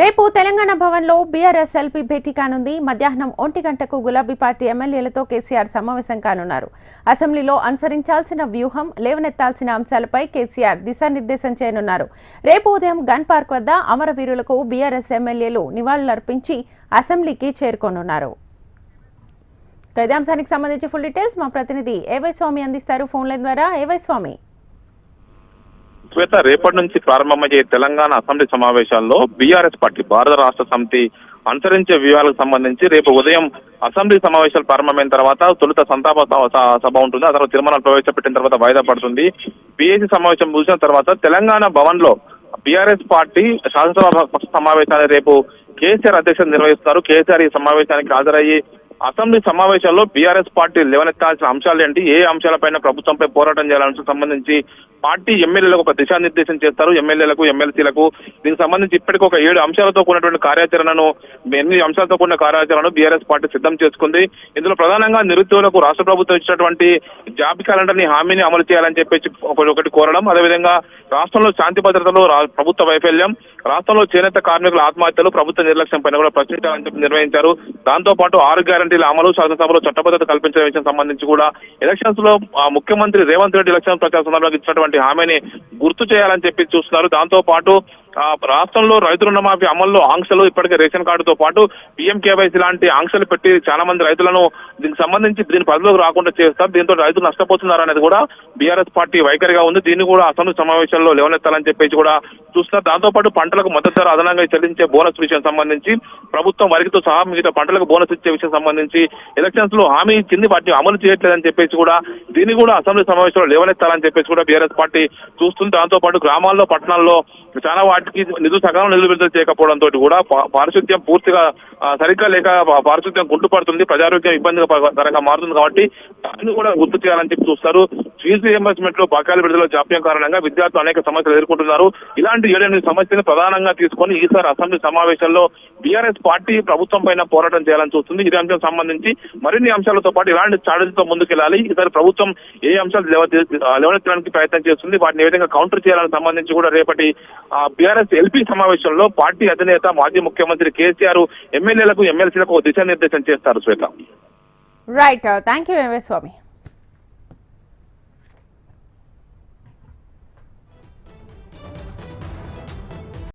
రేపు తెలంగాణ భవన్లో BRS LP భేటీ కానుంది. మధ్యాహ్నం ఒంటి గంటకు గులాబీ పార్టీ ఎమ్మెల్యేలతో కేసీఆర్ సమావేశం కానున్నారు. అసెంబ్లీలో అనుసరించాల్సిన వ్యూహం లేవనెత్తాల్సిన అంశాలపై కేసీఆర్ దిశానిర్దేశం చేయనున్నారు. రేపు ఉదయం గన్ పార్క్ వద్ద అమరవీరులకు బీఆర్ఎస్ ఎమ్మెల్యేలు నివాళులర్పించి అసెంబ్లీకి చేరుకోనున్నారు. కైదాంశానికి అంశానికి సంబంధించి ఫుల్ డీటెయిల్స్ మా ప్రతినిధి ఏవై స్వామి అందిస్తారు ఫోన్ల ద్వారా ఏవై స్వామి శ్వేత రేపటి నుంచి ప్రారంభమయ్యే తెలంగాణ అసెంబ్లీ సమావేశాల్లో బీఆర్ఎస్ పార్టీ భారత రాష్ట్ర సమితి అనుసరించే వ్యూహాలకు సంబంధించి రేపు ఉదయం అసెంబ్లీ సమావేశాలు ప్రారంభమైన తర్వాత తొలుత సంతాప స- సభ ఉంటుంది. ఆ తర్వాత తీర్మానాలు ప్రవేశపెట్టిన తర్వాత వాయిదా పడుతుంది. బీఏసీ సమావేశం ముగిసిన తర్వాత తెలంగాణ భవన్లో బీఆర్ఎస్ పార్టీ శాసనసభ పక్ష సమావేశాన్ని రేపు కేసీఆర్ అధ్యక్షత నిర్వహిస్తారు. కేసీఆర్ ఈ సమావేశానికి హాజరయ్యి అసెంబ్లీ సమావేశాల్లో బీఆర్ఎస్ పార్టీ లేవనెత్తాల్సిన అంశాలు ఏంటి? ఏ అంశాలపైన ప్రభుత్వంపై పోరాటం చేయాలని సంబంధించి పార్టీ ఎమ్మెల్యేలకు ఒక దిశానిర్దేశం చేస్తారు. ఎమ్మెల్యేలకు ఎమ్మెల్సీలకు దీనికి సంబంధించి ఇప్పటికి ఒక ఏడు అంశాలతో కూడినటువంటి కార్యాచరణను ఎనిమిది అంశాలతో కూడిన కార్యాచరణను బీఆర్ఎస్ పార్టీ సిద్ధం చేసుకుంది. ఇందులో ప్రధానంగా నిరుద్యోగులకు రాష్ట్ర ప్రభుత్వం ఇచ్చినటువంటి జాబ్ క్యాలెండర్ని హామీని అమలు చేయాలని చెప్పేసి ఒకటి ఒకటి కోరడం. అదేవిధంగా రాష్ట్రంలో శాంతి భద్రతలో రా- ప్రభుత్వ వైఫల్యం రాష్ట్రంలో చేనేత కార్మికుల ఆత్మహత్యలు ప్రభుత్వ నిర్లక్ష్యం పైన కూడా ప్రశ్నించాలని చెప్పి నిర్వహించారు. దాంతో పాటు ఆరు గ్యారంటీల అమలు శాసనసభలో చట్టబద్ధత కల్పించే విషయం సంబంధించి కూడా ఎలక్షన్స్లో ఆ, ముఖ్యమంత్రి రేవంత్ రెడ్డి ఎలక్షన్ ప్రచార సందర్భంగా ఇచ్చినటువంటి హామీని గుర్తు చేయాలని చెప్పి చూస్తున్నారు. దాంతో పాటు రాష్ట్రంలో రైతు రుణమాఫీ అమల్లో ఆంక్షలు ఇప్పటికే రేషన్ కార్డుతో పాటు పీఎం కేవైసీ లాంటి ఆంక్షలు పెట్టి చాలా మంది రైతులను దీనికి సంబంధించి దీని పరిధిలోకి రాకుండా చేస్తారు. దీంతో రైతులు నష్టపోతున్నారు అనేది కూడా బీఆర్ఎస్ పార్టీ వైఖరిగా ఉంది. దీన్ని కూడా అసెంబ్లీ సమావేశాల్లో లేవనెత్తాలని చెప్పేసి కూడా చూస్తున్నారు. దాంతోపాటు పంటలకు మద్దతు ధర అదనంగా చెల్లించే బోనస్ విషయం సంబంధించి ప్రభుత్వం వరికితో సహా మిగతా పంటలకు బోనస్ ఇచ్చే విషయం సంబంధించి ఎలక్షన్స్లో హామీ ఇచ్చింది. వాటిని అమలు చేయట్లేదని చెప్పేసి కూడా దీన్ని కూడా అసెంబ్లీ సమావేశంలో లేవనెత్తాలని చెప్పేసి కూడా బీఆర్ఎస్ పార్టీ చూస్తుంది. దాంతో పాటు గ్రామాల్లో పట్టణాల్లో చాలా వాటికి నిధులు సకాలం నిధులు విడుదల చేయకపోవడంతో కూడా పారిశుద్ధ్యం పూర్తిగా సరిగ్గా లేక పారిశుద్ధ్యం కుంటుపడుతుంది ప్రజారోగ్యం ఇబ్బందిగా మారుతుంది కాబట్టి దాన్ని కూడా గుర్తు చేయాలని చెప్పి చూస్తారు. ఫీజు రియంబర్స్మెంట్లో బకాయిల విడుదల జాప్యం కారణంగా విద్యార్థులు అనేక సమస్యలు ఎదుర్కొంటున్నారు. ఇలాంటి ఏడెనిమిది సమస్యలను ప్రధానంగా తీసుకొని ఈసారి అసెంబ్లీ సమావేశంలో బీఆర్ఎస్ పార్టీ ప్రభుత్వం పైన పోరాటం చేయాలని చూస్తుంది. ఇదే అంశం సంబంధించి మరిన్ని అంశాలతో పాటు ఇలాంటి స్ట్రాటజీతో ముందుకెళ్ళాలి ఈసారి ప్రభుత్వం ఏ అంశాలు లేవనెత్తడానికి ప్రయత్నం చేస్తుంది వాటిని ఏ విధంగా కౌంటర్ చేయాలని సంబంధించి కూడా రేపటి బీఆర్ఎస్ ఎల్పీ సమావేశంలో పార్టీ అధినేత మాజీ ముఖ్యమంత్రి కేసీఆర్ ఎమ్మెల్యేలకు ఎమ్మెల్సీలకు దిశానిర్దేశం చేస్తారు Swetha. Right thank you Swamy